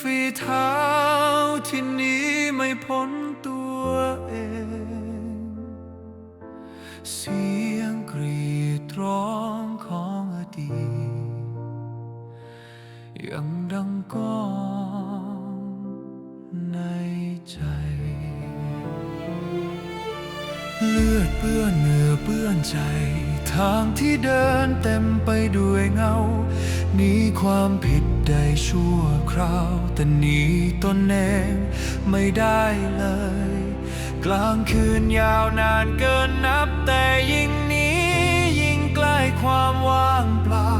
ฝีเท้าที่นี้ไม่พ้นตัวเอง เสียงกรีดร้องของอดีตยังดังก้องในใจ เลือดเปื้อนเนื้อเปื้อนใจ ทางที่เดินเต็มไปด้วยเงา หนีความผิดได้ชั่วคราว แต่หนีตนเองไม่ได้เลย กลางคืนยาวนานเกินนับแต่ยิ่งหนี้ยิ่งใกล้ความว่างเปล่า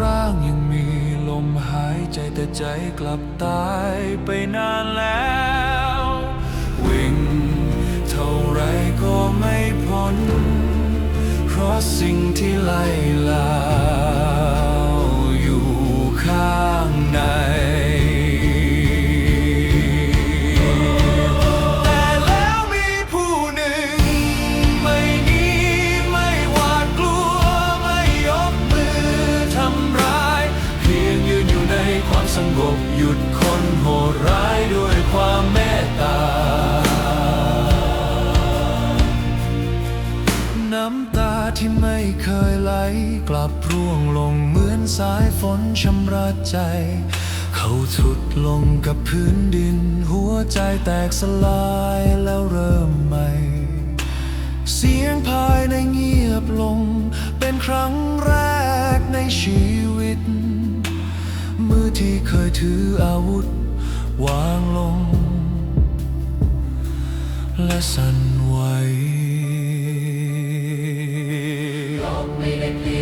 ร่างยังมีลมหายใจแต่ใจกลับตายไปนานแล้ววิ่งเท่าไรก็ไม่พ้น เพราะสิ่งที่ไล่ลา สงบหยุดคนโหดร้ายด้วยความเมตตา น้ำตาที่ไม่เคยไหล กลับร่วงลงเหมือนสายฝนชำระใจ เขาทุดลงกับพื้นดิน หัวใจแตกสลายแล้วเริ่มใหม่ เสียงภายในเงียบลง เป็นครั้งแรกในชีวิต ที่เคยถืออาวุธ วางลง และสั่นไหวไม่ได้เปลี่ยน